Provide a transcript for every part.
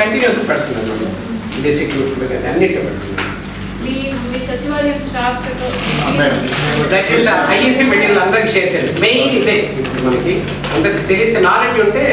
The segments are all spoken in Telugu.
కంటిన్యూస్ పెడుతున్నాను ఇదే షెడ్యూల్ అన్నిట్లో పెడుతున్నాను మీ మీ సచివాలయం staffs that is ISC material అందరికి షేర్ చేయండి. మెయిన్ ఇదే మనకి. అందరికి తెలిసే నాలెడ్జ్ ఉంటే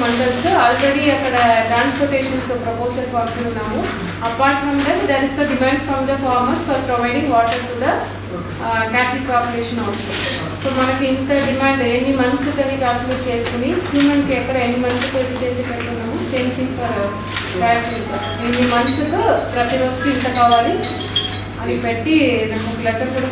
mandals already అక్కడ ట్రాన్స్పోర్టేషన్కు proposal పంపుతున్నాము apart from that there is the demand from the farmers for providing water to the cattle corporation also so మనకి ఇంత డిమాండ్ ఎన్ని మంత్స్ అది క్యాల్కులేట్ చేసుకుని హ్యూమన్కి ఎక్కడ ఎన్ని మంత్స్ ఇది చేసి పెట్టున్నాము సేమ్ థింగ్ ఫర్ ఎన్ని మంత్స్ ప్రతి రోజుకి ఇంత కావాలి అని పెట్టి నాకు లెటర్ కూడా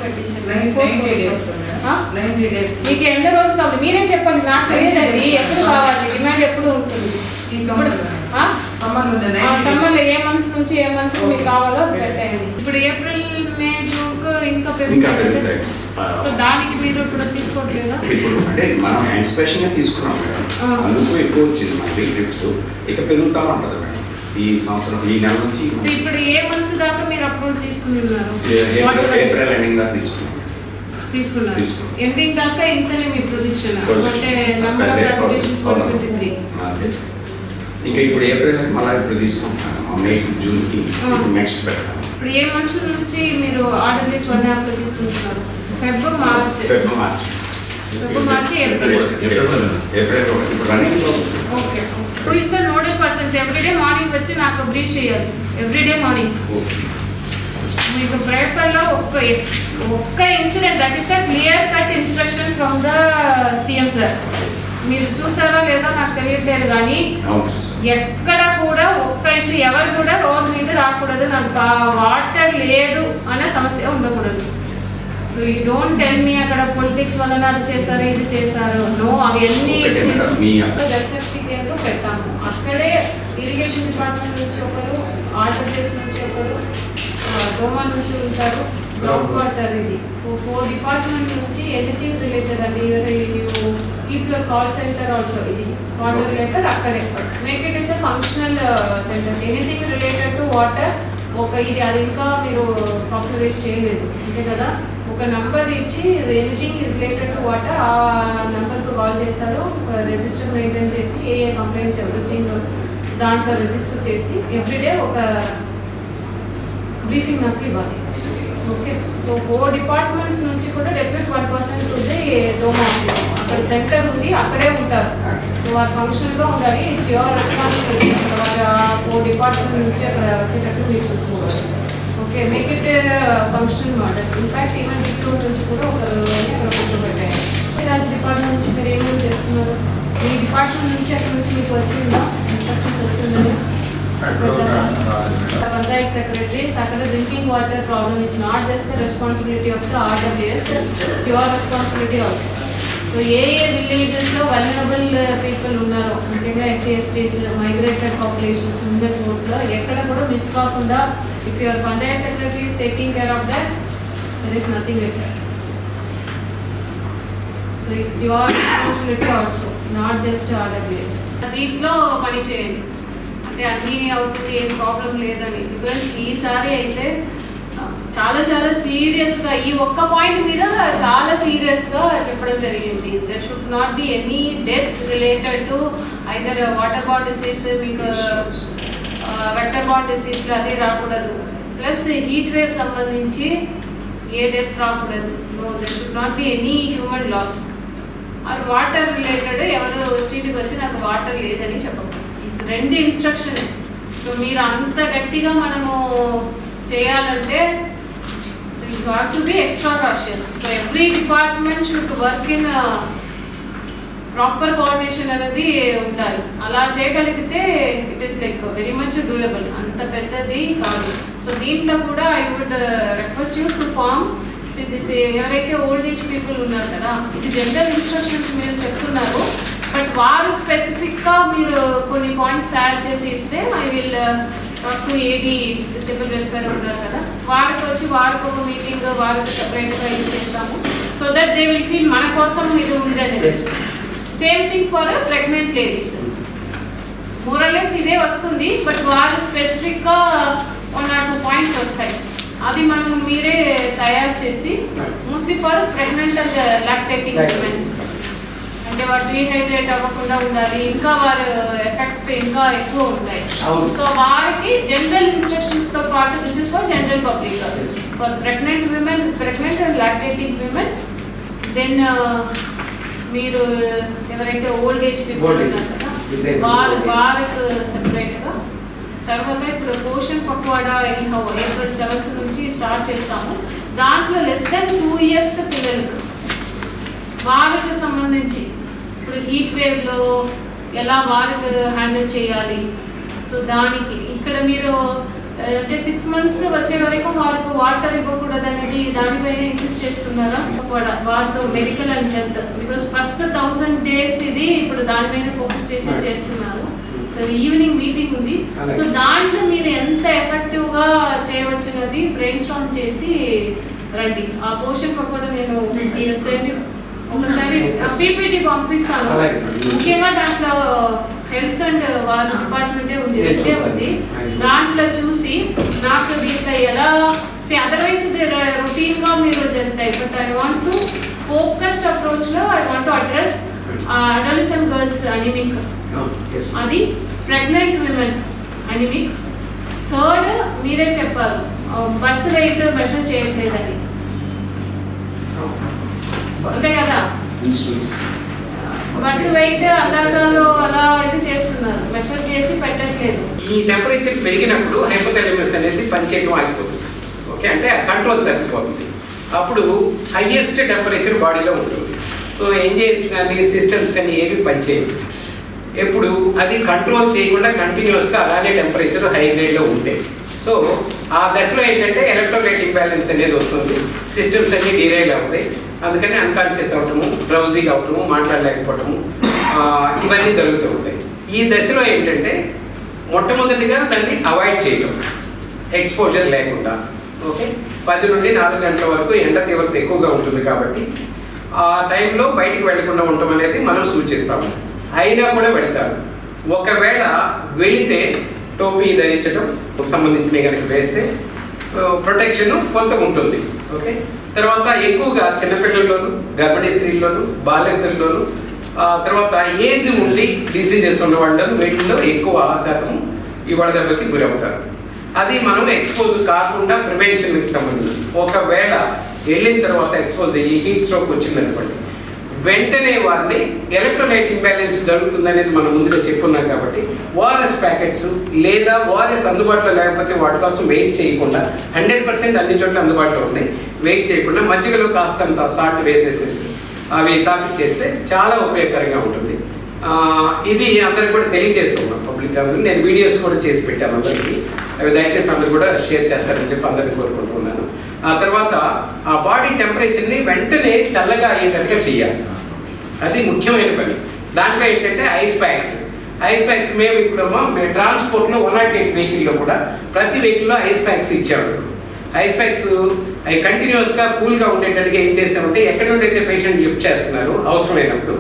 మీకు ఎన్ని రోజులు కావాలి మీరే చెప్పండి నాకు తెలియదండి. ఎప్పుడు కావాలి? డిమాండ్ ఎప్పుడు ఉంటుంది? ఈ summer లో. ఆ? సమ్మర్లోనే ఆ సమ్మర్ ఏ మంత్స్ నుంచి ఏ మంత్ మీకు కావాలో అది పెట్టేయండి ఇప్పుడు ఏప్రిల్ మే జూన్ ఇంకా ఇంకా పెరుగుతాయి. సో దానికి మీరు ఇప్పుడు తీసుకోవట్లేదా? ఇప్పుడు అంటే మనం యాంటిసిపేషన్గా తీసుకున్నాం మేడం ఆ. అందుకు ఎక్కువ వచ్చింది మనకి ట్రిప్స్ ఇక పెరుగుతా ఉంటది మేడం. ఈ సంవత్సరం ఈ నెల నుంచి సో ఇప్పుడు ఏ మంత్ దాకా మీరు అప్రూవ్ తీసుకున్నారు ఏ- ఏప్రిల్ Water ఏప్రిల్ ఎండింగ్ దాకా తీసుకున్నాం. తీసుకున్నారు. తీసుకున్నాం. ఎండింగ్ దాకా ఇంతనే మీ ప్రొడిక్షన్ Projection. అంటే నంబర్ ఆఫ్ అప్లికేషన్స్. ఇంకా ఇప్పుడు ఏప్రిల్ మళ్ళీ ఇప్పుడు తీసుకుంటాను. మే జూన్కి. నెక్స్ట్ పెడతాను. ఇప్పుడు ఏ మంత్స్ నుంచి మీరు ఆర్డర్ చేసి వన్ యాప్ తీసుకుంటున్నారు? ఫెబ్ మార్చ్ ఫిబ్రవరి మార్చ్ ఫిబ్రవరి, మార్చి, ఏప్రిల్. ఏప్రిల్. ఇప్పుడు running okay who is the nodal persons everyday morning వచ్చి నాకు బ్రీఫ్ చేయాలి. ఎవ్రీడే మార్నింగ్ మీకు పేపర్లో ఒక్క ఒక్క incident that is clear cut instruction from the CM sir మీరు చూసారా లేదా నాకు తెలియట్లేదు కానీ ఎక్కడ కూడా ఒక్క ఇష్యూ ఎవరు కూడా రోడ్ మీద రాకూడదు. నాకు వాటర్ లేదు అనే సమస్య ఉండకూడదు. So you don't tell me అక్కడ పొలిటిక్స్ వలన అది చేశారు ఇది చేశారు. నో అవన్నీ దర్శక్తి కేంద్రం పెట్టాము. అక్కడే ఇరిగేషన్ డిపార్ట్మెంట్ నుంచి ఒకరు ఆర్డర్ చేసి నుంచి ఒకరు గోమా నుంచి ఉంటారు. గ్రౌండ్ వాటర్ ఇది. ఫోర్ డిపార్ట్మెంట్ నుంచి ఎనీథింగ్ రిలేటెడ్ అండి keep your call center also ఇది వాటర్ రిలేటెడ్ అక్కడే. Make it is a functional centers anything related to water ఒక ఇది అది ఇంకా మీరు పాపులరైజ్ చేయలేదు. అంతే కదా? ఒక నంబర్ ఇచ్చి ఎనీథింగ్ రిలేటెడ్ టు వాటర్ ఆ నంబర్కు కాల్ చేస్తారు. రిజిస్టర్ మెయింటైన్ చేసి ఏ ఏ కంప్లైంట్స్ ఎవ్రీథింగ్ దాంట్లో రిజిస్టర్ చేసి ఎవ్రీడే ఒక బ్రీఫింగ్ నాకు ఇవ్వాలి. ఓకే సో ఫోర్ డిపార్ట్మెంట్స్ నుంచి కూడా డెఫినెట్ వన్ పర్సెంట్ ఉంది డోమా అక్కడ సెంటర్ ఉంది అక్కడే ఉంటారు. సో వారు ఫంక్షన్గా ఉండాలి ఇట్స్ యువర్ రెస్పాన్సిబిలిటీ వారు ఫోర్ డిపార్ట్మెంట్ నుంచి అక్కడ వచ్చేటట్టు మీరు చూసుకోవాలి. Okay make it function model in fact even depute నుంచి కూడా ఒక అక్కడ కూర్చోబెట్టాయి రాజ్ డిపార్ట్మెంట్ నుంచి మీరు ఏమేమి చేస్తున్నారు? మీ డిపార్ట్మెంట్ నుంచి అక్కడ నుంచి మీకు వచ్చిందా? ఇన్స్ట్రక్షన్స్ వచ్చిందా? The Panchayat secretaries, అక్కడ drinking water problem is not just the responsibility of the RWS it's your responsibility also so ఏ ఏ విలేజెస్లో వల్నరబుల్ పీపుల్ ఉన్నారో ముఖ్యంగా ఎస్సీ ఎస్టీస్ మైగ్రేటెడ్ పాపులేషన్స్ మెంబర్స్లో ఎక్కడ కూడా మిస్ కాకుండా if your panchayat secretary is taking care of that there is nothing like that so it's your responsibility also not just RWS దీంట్లో పని చేయండి. అంటే అన్నీ అవుతుంది ఏం ప్రాబ్లం లేదని. బికాస్ ఈసారి అయితే చాలా చాలా సీరియస్గా ఈ ఒక్క పాయింట్ మీద చాలా సీరియస్గా చెప్పడం జరిగింది. There should not be any death related to either water bond disease మీకు వెక్టర్ బాండ్ డిసీజ్లు అది రాకూడదు. ప్లస్ హీట్ వేవ్ సంబంధించి ఏ డెత్ రాకూడదు. No there should not be any human loss or water related ఎవరు స్ట్రీట్కి వచ్చి నాకు వాటర్ లేదని చెప్పకూడదు. రెండు ఇన్స్ట్రక్షన్ సో మీరు అంత గట్టిగా మనము చేయాలంటే so you have to be extra cautious so every department should work in proper coordination అనేది ఉండాలి. అలా చేయగలిగితే it is like very much doable అంత పెద్దది కాదు. సో దీంట్లో కూడా I would request you to form this ఎవరైతే ఓల్డ్ ఏజ్ పీపుల్ ఉన్నారు కదా ఇది జనరల్ ఇన్స్ట్రక్షన్స్ మీరు చెప్తున్నారు. బట్ వారు స్పెసిఫిక్గా మీరు కొన్ని పాయింట్స్ తయారు చేసి ఇస్తే I will to AD disable welfare ఉన్నారు కదా. వారికి వచ్చి వారికి ఒక మీటింగ్ వారికి సపరేట్గా ఇది చేస్తాము. So that they will feel మన కోసం ఇది ఉంది అనేది. Same thing for pregnant ladies morals ఇదే వస్తుంది బట్ వారు స్పెసిఫిక్గా వన్ ఆర్ టూ పాయింట్స్ వస్తాయి. అది మనం మీరే తయారు చేసి mostly for pregnant and lactating. Womens అంటే వారు డీహైడ్రేట్ అవ్వకుండా ఉండాలి ఇంకా వారు ఎఫెక్ట్ ఇంకా ఎక్కువ ఉంటాయి. సో వారికి జనరల్ ఇన్స్ట్రక్షన్స్తో పాటు this is for general public. For pregnant women pregnant and lactating women then మీరు ఎవరైతే ఓల్డ్ ఏజ్ పీపుల్ కదా వారు. వారికి సెపరేట్గా తర్వాత ఇప్పుడు పోషన్ పక్వాడా ఏప్రిల్ సెవెంత్ నుంచి స్టార్ట్ చేస్తాము దాంట్లో లెస్ దెన్ టూ ఇయర్స్ పిల్లలకు వారికి సంబంధించి ఇప్పుడు హీట్ వేవ్లో ఎలా వారికి హ్యాండిల్ చేయాలి సో దానికి ఇక్కడ మీరు అంటే సిక్స్ మంత్స్ వచ్చే వరకు వాళ్ళకు వాటర్ ఇవ్వకూడదు అనేది దానిపైన ఇన్సిస్ట్ చేస్తున్నారా కూడా వాళ్ళతో medical and health because first thousand days ఇది ఇప్పుడు దానిపైన ఫోకస్ చేసి. చేస్తున్నారు సో ఈవినింగ్ మీటింగ్ ఉంది. సో దాంట్లో మీరు ఎంత ఎఫెక్టివ్గా చేయవచ్చున్నది బ్రెయిన్ స్టామ్ చేసి రండి ఆ పోషన్ కూడా నేను. ఒకసారి పీపీటీ పంపిస్తాను. ముఖ్యంగా దాంట్లో హెల్త్ అండ్ వాళ్ళ డిపార్ట్మెంటే ఉంది. రెండే. ఉంది. దాంట్లో చూసి నాకు దీంట్లో ఎలా అదర్వైజ్ రొటీన్గా మీరు జరుగుతాయి but I want to focused అప్రోచ్లో I want to address adolescent girls anemic అది ప్రెగ్నెంట్ విమెన్ అనిమిక్ థర్డ్ మీరే చెప్పారు. బర్త్ వెయిట్ మెషర్ చేయట్లేదని అంతే వంటి వెయిట్ అందాజాలు అలా ఇది చేస్తున్నారు. మెషర్ చేసి పెట్టట్లేదు. ఈ టెంపరేచర్ పెరిగినప్పుడు హైపోథెలమస్ అనేది పనిచేయడం ఆగిపోతుంది. ఓకే? అంటే కంట్రోల్ తగ్గిపోతుంది. అప్పుడు హైయెస్ట్ టెంపరేచర్ బాడీలో ఉంటుంది. సో ఎంజైమ్స్ కానీ సిస్టమ్స్ కానీ ఏవి పనిచేయవు. ఎప్పుడు అది కంట్రోల్ చేయకుండా కంటిన్యూస్గా అలానే టెంపరేచర్ హై గ్రేడ్లో ఉంటాయి సో ఆ దశలో ఏంటంటే ఎలక్ట్రోలైట్ ఇంబ్యాలెన్స్ అనేది వస్తుంది. సిస్టమ్స్ అన్ని డిరైల్ అవుతాయి. అందుకని అన్కాన్షియస్ అవటము డ్రౌజీగా అవటము మాట్లాడలేకపోవటము ఇవన్నీ జరుగుతూ ఉంటాయి. ఈ దశలో ఏంటంటే మొట్టమొదటిగా దాన్ని అవాయిడ్ చేయడం ఎక్స్పోజర్ లేకుండా. ఓకే? పది నుండి నాలుగు గంటల వరకు ఎండ తీవ్రత ఎక్కువగా ఉంటుంది కాబట్టి ఆ టైంలో బయటికి వెళ్ళకుండా ఉండటం అనేది మనం సూచిస్తాము. అయినా కూడా వెళ్తారు. ఒకవేళ వెళితే టోపీ ధరించడం సంబంధించినవి కనుక వేస్తే ప్రొటెక్షన్ కొంత ఉంటుంది. ఓకే? తర్వాత ఎక్కువగా చిన్నపిల్లల్లోనూ గర్భిణీ స్త్రీల్లోనూ బాలింతల్లోనూ తర్వాత ఏజ్ ఉండి డిసీజెస్ ఉన్న వాళ్ళను వీటిల్లో ఎక్కువ శాతం ఈ వడదెబ్బకి గురవుతారు. అది మనం ఎక్స్పోజ్ కాకుండా ప్రివెన్షన్కి సంబంధించి. ఒకవేళ వెళ్ళిన తర్వాత ఎక్స్పోజ్ అయ్యి హీట్ స్ట్రోక్ వచ్చిందనుకోండి వెంటనే వారిని ఎలక్ట్రోలైట్ ఇంబ్యాలెన్స్ జరుగుతుంది అనేది మనం ముందుగా చెప్పున్నాం కాబట్టి ఓఆర్ఎస్ ప్యాకెట్స్ లేదా ఓఆర్ఎస్ అందుబాటులో లేకపోతే వాటి కోసం వెయిట్ చేయకుండా హండ్రెడ్ పర్సెంట్ అన్ని చోట్ల అందుబాటులో ఉన్నాయి. వెయిట్ చేయకుండా మజ్జిగలో కాస్తంత సాల్ట్ వేసేసేసి అవి తాపిచ్చేస్తే చాలా ఉపయోగకరంగా ఉంటుంది. ఇది అందరికి కూడా తెలియజేస్తున్నాం పబ్లిక్ నేను వీడియోస్ కూడా చేసి పెట్టాను అందరికీ. అవి దయచేసి అందరు కూడా షేర్ చేస్తారని చెప్పి అందరిని కోరుకుంటున్నాను. ఆ తర్వాత ఆ బాడీ టెంపరేచర్ని వెంటనే చల్లగా అయ్యేటట్టుగా చేయాలి అది ముఖ్యమైన పని. దాంట్లో ఏంటంటే ఐస్ ప్యాక్స్ ఐస్ ప్యాక్స్ మేము ఇప్పుడమ్మా మేము ట్రాన్స్పోర్ట్లో వన్ నాట్ ఎయిట్ వెహికల్లో కూడా ప్రతి వెహికల్లో ఐస్ ప్యాక్స్ ఇచ్చాము. ఐస్ ప్యాక్స్ అవి కంటిన్యూస్గా కూల్గా ఉండేటట్టుగా ఏం చేసామంటే ఎక్కడి నుండి అయితే పేషెంట్ లిఫ్ట్ చేస్తున్నారు అవసరమైనప్పుడు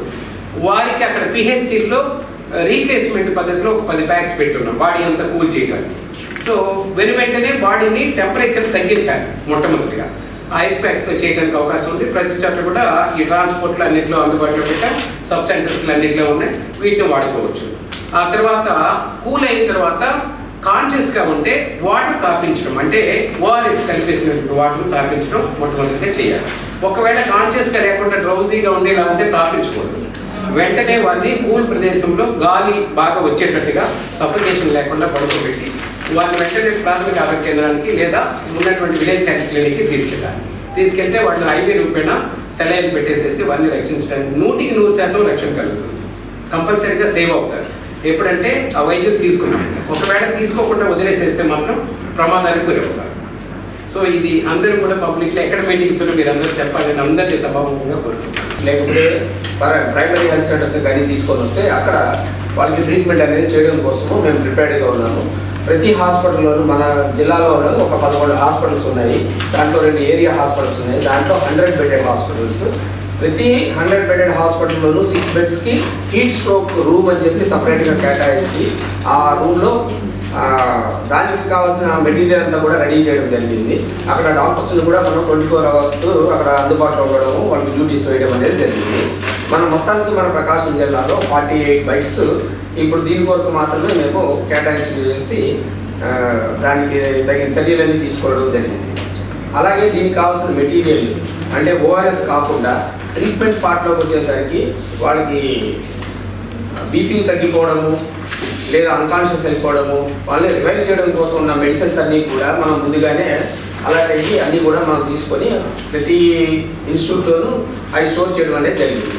వారికి అక్కడ పిహెచ్సిలో రీప్లేస్మెంట్ పద్ధతిలో ఒక పది ప్యాక్స్ పెట్టున్నాం బాడీ అంతా కూల్ చేయడానికి సో వెను వెంటనే బాడీని టెంపరేచర్ తగ్గించాలి మొట్టమొదటిగా. ఐస్ ప్యాక్స్తో చేయడానికి అవకాశం ఉంది. ప్రతి చోట కూడా ఈ ట్రాన్స్పోర్ట్లో అన్నింటిలో అందుబాటులో పెట్టా సబ్ సెంటర్స్లు అన్నింటిలో ఉన్నాయి. వీటిని వాడుకోవచ్చు. ఆ తర్వాత కూల్ అయిన తర్వాత కాన్షియస్గా ఉంటే వాటర్ తాపించడం అంటే ఓఆర్ఎస్ కలిపేసినటువంటి వాటర్ తాపించడం మొట్టమొదటిగా చేయాలి. ఒకవేళ కాన్షియస్గా లేకుండా డ్రౌజీగా ఉండేలా ఉంటే తాపించకూడదు. వెంటనే వారిని కూల్ ప్రదేశంలో గాలి బాగా వచ్చేటట్టుగా సఫికేషన్ లేకుండా పడుకోబెట్టి వారిని వెంటనే ప్రాథమిక ఆరోగ్య కేంద్రానికి లేదా ఉన్నటువంటి విలేజ్ హెల్త్ క్లినిక్కి తీసుకెళ్ళాలి. తీసుకెళ్తే వాళ్ళు ఐవీ రూపేణ సెలైన్ పెట్టేసేసి వారిని రక్షించడానికి నూటికి నూరు శాతం రక్షణ కలుగుతుంది. కంపల్సరీగా సేవ్ అవుతారు. ఎప్పుడంటే ఆ వైద్యులు తీసుకున్నాం ఒకవేళ తీసుకోకుండా వదిలేసేస్తే మాత్రం ప్రమాదానికి గురవుతారు సో ఇది అందరూ కూడా పబ్లిక్లో ఎక్కడ మీటింగ్స్లో మీరు అందరూ చెప్పాలని అందరినీ సభాముఖంగా కోరుకుంటున్నాను. లేకపోతే ప్రైమరీ హెల్త్ సెంటర్స్ కానీ తీసుకొని వస్తే అక్కడ వాళ్ళకి ట్రీట్మెంట్ అనేది చేయడం కోసము మేము ప్రిపేర్డ్గా ఉన్నాము. ప్రతి హాస్పిటల్లోనూ మన జిల్లాలో ఒక పదకొండు హాస్పిటల్స్ ఉన్నాయి. దాంట్లో రెండు ఏరియా హాస్పిటల్స్ ఉన్నాయి. దాంట్లో హండ్రెడ్ బెడెడ్ హాస్పిటల్స్. ప్రతి హండ్రెడ్ బెడెడ్ హాస్పిటల్లోనూ సిక్స్ బెడ్స్కి హీట్ స్ట్రోక్ రూమ్ అని చెప్పి సపరేట్గా కేటాయించి ఆ రూమ్లో దానికి కావాల్సిన మెటీరియల్ అంతా కూడా రెడీ చేయడం జరిగింది. అక్కడ డాక్టర్స్ని కూడా మనం ట్వంటీ ఫోర్ అవర్స్ అక్కడ అందుబాటులో ఉండడము వాళ్ళకి డ్యూటీస్ వేయడం అనేది జరిగింది. మన మొత్తానికి మన ప్రకాశం జిల్లాలో ఫార్టీ ఎయిట్ బైక్స్ ఇప్పుడు దీని కొరకు మాత్రమే మేము కేటాయించి చేసి దానికి తగిన చర్యలన్నీ తీసుకోవడం జరిగింది. అలాగే దీనికి కావాల్సిన మెటీరియల్ అంటే ఓఆర్ఎస్ కాకుండా ట్రీట్మెంట్ పార్ట్లోకి వచ్చేసరికి వాళ్ళకి బీపీ తగ్గిపోవడము లేదా అన్కాన్షియస్ అయిపోవడము వాళ్ళని రివైవ్ చేయడం కోసం ఉన్న మెడిసిన్స్ అన్నీ కూడా మనం ముందుగానే అలాంటివి అయ్యి అన్నీ కూడా మనం తీసుకొని ప్రతి ఇన్స్టిట్యూట్లోనూ అవి స్టోర్ చేయడం అనేది జరిగింది.